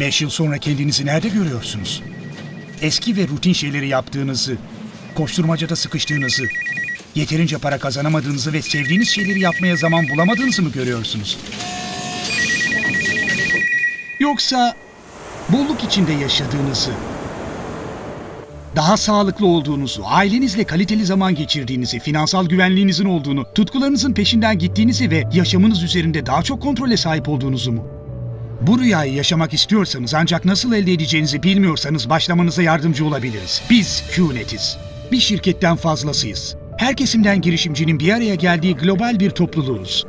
Beş yıl sonra kendinizi nerede görüyorsunuz? Eski ve rutin şeyleri yaptığınızı, koşturmacada sıkıştığınızı, yeterince para kazanamadığınızı ve sevdiğiniz şeyleri yapmaya zaman bulamadığınızı mı görüyorsunuz? Yoksa bolluk içinde yaşadığınızı, daha sağlıklı olduğunuzu, ailenizle kaliteli zaman geçirdiğinizi, finansal güvenliğinizin olduğunu, tutkularınızın peşinden gittiğinizi ve yaşamınız üzerinde daha çok kontrole sahip olduğunuzu mu? Bu rüyayı yaşamak istiyorsanız ancak nasıl elde edeceğinizi bilmiyorsanız başlamanıza yardımcı olabiliriz. Biz QNet'iz. Bir şirketten fazlasıyız. Her kesimden girişimcinin bir araya geldiği global bir topluluğuz.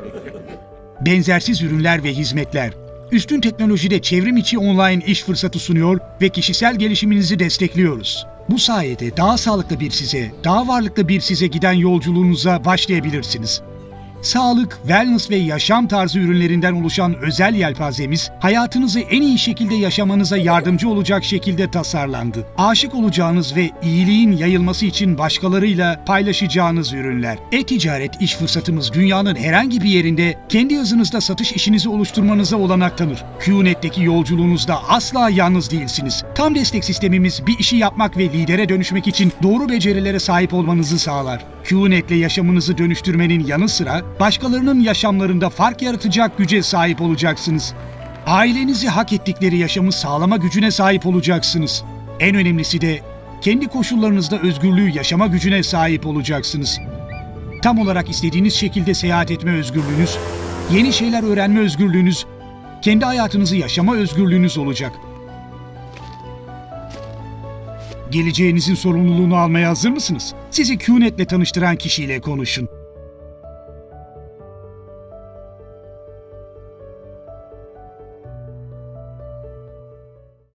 Benzersiz ürünler ve hizmetler, üstün teknolojide çevrim içi online iş fırsatı sunuyor ve kişisel gelişiminizi destekliyoruz. Bu sayede daha sağlıklı bir size, daha varlıklı bir size giden yolculuğunuza başlayabilirsiniz. Sağlık, wellness ve yaşam tarzı ürünlerinden oluşan özel yelpazemiz, hayatınızı en iyi şekilde yaşamanıza yardımcı olacak şekilde tasarlandı. Aşık olacağınız ve iyiliğin yayılması için başkalarıyla paylaşacağınız ürünler. E-ticaret iş fırsatımız dünyanın herhangi bir yerinde kendi hızınızda satış işinizi oluşturmanıza olanak tanır. QNet'teki yolculuğunuzda asla yalnız değilsiniz. Tam destek sistemimiz bir işi yapmak ve lidere dönüşmek için doğru becerilere sahip olmanızı sağlar. QNet'le yaşamınızı dönüştürmenin yanı sıra başkalarının yaşamlarında fark yaratacak güce sahip olacaksınız. Ailenizi hak ettikleri yaşamı sağlama gücüne sahip olacaksınız. En önemlisi de kendi koşullarınızda özgürlüğü yaşama gücüne sahip olacaksınız. Tam olarak istediğiniz şekilde seyahat etme özgürlüğünüz, yeni şeyler öğrenme özgürlüğünüz, kendi hayatınızı yaşama özgürlüğünüz olacak. Geleceğinizin sorumluluğunu almaya hazır mısınız? Sizi QNet'le tanıştıran kişiyle konuşun.